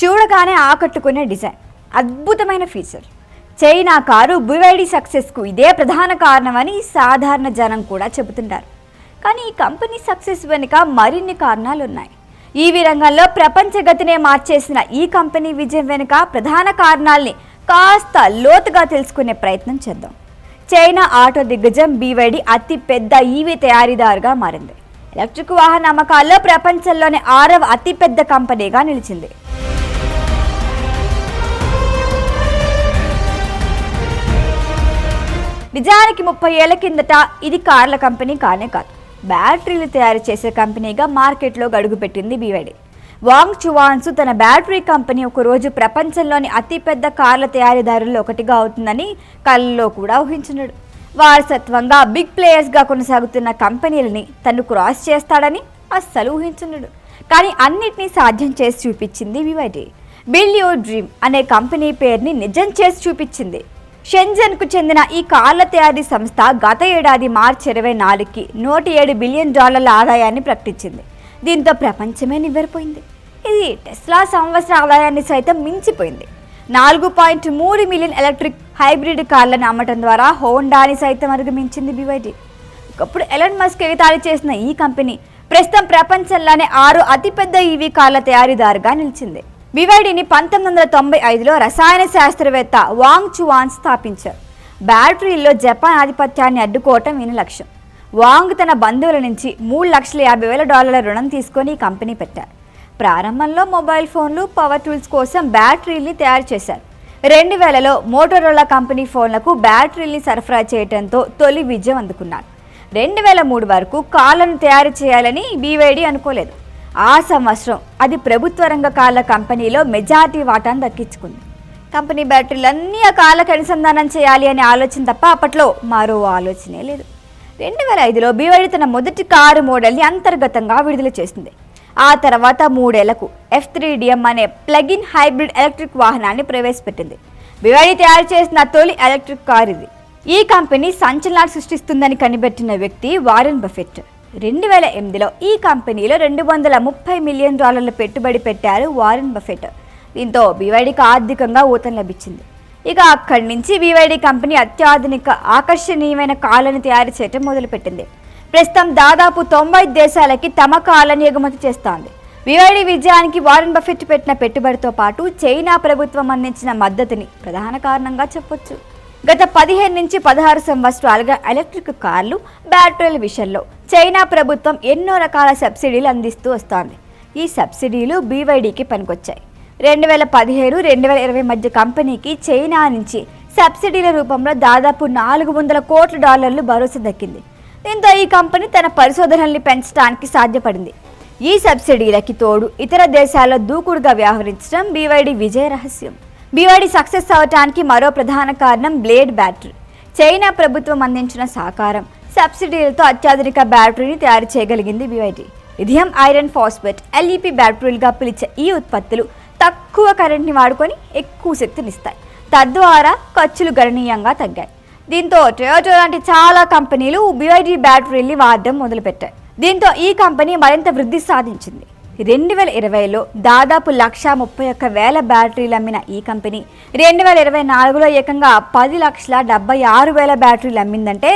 చూడగానే ఆకట్టుకునే డిజైన్. అద్భుతమైన ఫీచర్ చైనా కారు బివైడి సక్సెస్కు ఇదే ప్రధాన కారణమని సాధారణ జనం కూడా చెబుతుంటారు. కానీ ఈ కంపెనీ సక్సెస్ వెనుక మరిన్ని కారణాలు ఉన్నాయి. ఈవీ రంగంలో ప్రపంచ గతినే మార్చేసిన ఈ కంపెనీ విజయం వెనుక ప్రధాన కారణాల్ని కాస్త లోతుగా తెలుసుకునే ప్రయత్నం చేద్దాం. చైనా ఆటో దిగ్గజం బీవైడి అతి పెద్ద ఈవీ తయారీదారుగా మారింది. ఎలక్ట్రిక్ వాహన అమ్మకాల్లో ప్రపంచంలోనే ఆరవ అతిపెద్ద కంపెనీగా నిలిచింది. నిజానికి ముప్పై ఏళ్ళ కిందట ఇది కార్ల కంపెనీ కానే కాదు. బ్యాటరీలు తయారు చేసే కంపెనీగా మార్కెట్లో గడుగుపెట్టింది బీవైడి. వాంగ్ చువాన్సు తన బ్యాటరీ కంపెనీ ఒక రోజు ప్రపంచంలోని అతిపెద్ద కార్ల తయారీదారుల్లో ఒకటిగా అవుతుందని కళ్ళలో కూడా ఊహించినాడు. వారసత్వంగా బిగ్ ప్లేయర్స్గా కొనసాగుతున్న కంపెనీలని తను క్రాస్ చేస్తాడని అస్సలు ఊహించున్నాడు కానీ అన్నిటినీ సాధ్యం చేసి చూపించింది B Y D build your dream అనే కంపెనీ పేరుని నిజం చేసి చూపించింది. షెంజన్కు చెందిన ఈ కార్ల తయారీ సంస్థ గత ఏడాది మార్చి ఇరవై నాలుగుకి నూట ఏడు బిలియన్ డాలర్ల ఆదాయాన్ని ప్రకటించింది. దీంతో ప్రపంచమే నివ్వెరపోయింది. ఇది టెస్లా సంవత్సర ఆదాయాన్ని సైతం మించిపోయింది. నాలుగు పాయింట్ మూడు మిలియన్ ఎలక్ట్రిక్ హైబ్రిడ్ కార్లను అమ్మటం ద్వారా హోండాని సైతం అధిగమించింది బివైటీ ఒకప్పుడు ఎలన్ మస్క్ ఎగతాళి చేసిన ఈ కంపెనీ ప్రస్తుతం ప్రపంచంలోనే ఆరు అతిపెద్ద ఈవీ కార్ల తయారీదారుగా నిలిచింది. వివైడిని పంతొమ్మిది వందల తొంభై ఐదులో రసాయన శాస్త్రవేత్త వాంగ్ చువాన్ స్థాపించారు. బ్యాటరీల్లో జపాన్ ఆధిపత్యాన్ని అడ్డుకోవటం ఈయన లక్ష్యం. వాంగ్ తన బంధువుల నుంచి మూడు లక్షల యాభై వేల డాలర్ల రుణం తీసుకొని ఈ కంపెనీ పెట్టారు. ప్రారంభంలో మొబైల్ ఫోన్లు పవర్ టూల్స్ కోసం బ్యాటరీల్ని తయారు చేశారు. రెండు వేలలో మోటోరోలా కంపెనీ ఫోన్లకు బ్యాటరీల్ని సరఫరా చేయడంతో తొలి విజయం అందుకున్నారు. రెండు వేల మూడు వరకు కార్లను తయారు చేయాలని బీవైడీ అనుకోలేదు. ఆ సంవత్సరం అది ప్రభుత్వ రంగ కార్ల కంపెనీలో మెజారిటీ వాటాను దక్కించుకుంది. కంపెనీ బ్యాటరీలన్నీ ఆ కార్లకు అనుసంధానం చేయాలి అనే ఆలోచన తప్ప అప్పట్లో మరో ఆలోచనే లేదు. రెండు వేల ఐదులో బీవైడి తన మొదటి కారు మోడల్ని అంతర్గతంగా విడుదల చేసింది. ఆ తర్వాత మూడేళ్ళకు ఎఫ్ త్రీ డిఎం అనే ప్లగిన్ హైబ్రిడ్ ఎలక్ట్రిక్ వాహనాన్ని ప్రవేశపెట్టింది. బీవైడి తయారు చేసిన తొలి ఎలక్ట్రిక్ కార్ ఇది. ఈ కంపెనీ సంచలనాలు సృష్టిస్తుందని కనిపెట్టిన వ్యక్తి వారెన్ బఫెట్. రెండు వేల ఎనిమిదిలో ఈ కంపెనీలో రెండు వందల ముప్పై మిలియన్ డాలర్ల పెట్టుబడి పెట్టారు వారెన్ బఫెట్ దీంతో బీవైడీకి ఆర్థికంగా ఊతం లభించింది. ఇక అక్కడి నుంచి బీవైడీ కంపెనీ అత్యాధునిక ఆకర్షణీయమైన కార్లను తయారు చేయటం మొదలుపెట్టింది. ప్రస్తుతం దాదాపు తొంభై దేశాలకి తమ కాలని ఎగుమతి చేస్తోంది. వివైడి విజయానికి వారెన్ బఫెట్ పెట్టిన పెట్టుబడితో పాటు చైనా ప్రభుత్వం అందించిన మద్దతుని ప్రధాన కారణంగా చెప్పొచ్చు. గత పదిహేను నుంచి పదహారు సంవత్సరాలుగా ఎలక్ట్రిక్ కార్లు బ్యాటరీల విషయంలో చైనా ప్రభుత్వం ఎన్నో రకాల సబ్సిడీలు అందిస్తూ వస్తోంది. ఈ సబ్సిడీలు బీవైడీకి పనికొచ్చాయి. రెండు వేల పదిహేను రెండు వేల ఇరవై మధ్య కంపెనీకి చైనా నుంచి సబ్సిడీల రూపంలో దాదాపు నాలుగు వందల కోట్ల డాలర్లు భరోసా దక్కింది. దీంతో ఈ కంపెనీ తన పరిశోధనల్ని పెంచడానికి సాధ్యపడింది. ఈ సబ్సిడీలకి తోడు ఇతర దేశాల్లో దూకుడుగా వ్యవహరించడం బీవైడీ విజయ రహస్యం. బీవైడీ సక్సెస్ అవటానికి మరో ప్రధాన కారణం బ్లేడ్ బ్యాటరీ. చైనా ప్రభుత్వం అందించిన సహకారం. సబ్సిడీలతో అత్యాధునిక బ్యాటరీని తయారు చేయగలిగింది BYD. Lithium iron phosphate LEP బ్యాటరీలుగా పిలిచే ఈ ఉత్పత్తులు తక్కువ కరెంట్ని వాడుకొని ఎక్కువ శక్తినిస్తాయి. తద్వారా ఖర్చులు గణనీయంగా తగ్గాయి. దీంతో టొయోటో లాంటి చాలా కంపెనీలు బీవైడీ బ్యాటరీల్ని వాడడం మొదలుపెట్టాయి. దీంతో ఈ కంపెనీ మరింత వృద్ధి సాధించింది. రెండు వేల ఇరవైలో దాదాపు లక్ష ముప్పై ఒక్క వేల బ్యాటరీలు అమ్మిన ఈ కంపెనీ. రెండు వేల ఇరవై నాలుగులో ఏకంగా పది లక్షల డెబ్బై ఆరు వేల బ్యాటరీలు అమ్మిందంటే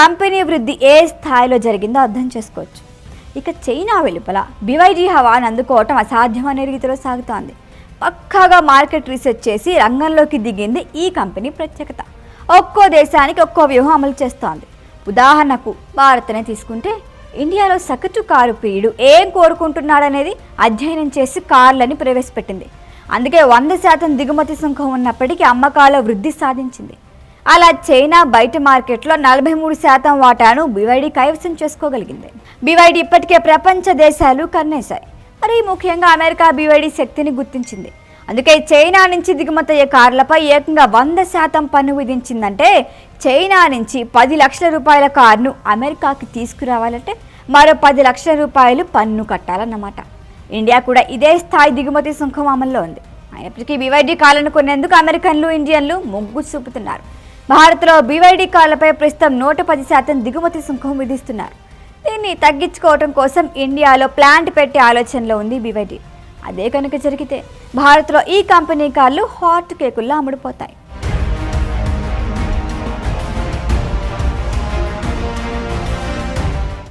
కంపెనీ వృద్ధి ఏ స్థాయిలో జరిగిందో అర్థం చేసుకోవచ్చు. ఇక చైనా వెలుపల బివైజీ హవాన్ అందుకోవటం అసాధ్యమనే రీతిలో సాగుతోంది. పక్కాగా మార్కెట్ రీసెర్చ్ చేసి రంగంలోకి దిగింది ఈ కంపెనీ ప్రత్యేకత. ఒక్కో దేశానికి ఒక్కో వ్యూహం అమలు చేస్తోంది. ఉదాహరణకు భారత్నే తీసుకుంటే ఇండియాలో సగటు కారు ప్రియుడు ఏం కోరుకుంటున్నాడనేది అధ్యయనం చేసి కార్లని ప్రవేశపెట్టింది. అందుకే వంద శాతం దిగుమతి సుంకం ఉన్నప్పటికీ అమ్మకాల వృద్ధి సాధించింది. అలా చైనా బయట మార్కెట్లో నలభై మూడు శాతం వాటాను బీవైడీ కైవసం చేసుకోగలిగింది. బీవైడీ ఇప్పటికే ప్రపంచ దేశాలు కన్నేశాయి. మరి ముఖ్యంగా అమెరికా బీవైడీ శక్తిని గుర్తించింది. అందుకే చైనా నుంచి దిగుమతయ్యే కార్లపై ఏకంగా వంద శాతం పన్ను విధించిందంటే చైనా నుంచి పది లక్షల రూపాయల కారును అమెరికాకి తీసుకురావాలంటే మరో పది లక్షల రూపాయలు పన్ను కట్టాలన్నమాట. ఇండియా కూడా ఇదే స్థాయి దిగుమతి సుంకం అమల్లో ఉంది. అయినప్పటికీ బీవైడీ కార్లను కొనేందుకు అమెరికన్లు ఇండియన్లు మొగ్గు చూపుతున్నారు. భారత్లో బీవైడీ కార్లపై ప్రస్తుతం నూట పది శాతం దిగుమతి సుంకం విధిస్తున్నారు. దీన్ని తగ్గించుకోవడం కోసం ఇండియాలో ప్లాంట్ పెట్టే ఆలోచనలో ఉంది బీవైడీ. అదే కనుక జరిగితే భారత్లో ఈ కంపెనీ కార్లు హాట్ కేకుల్లో అమ్ముడుపోతాయి.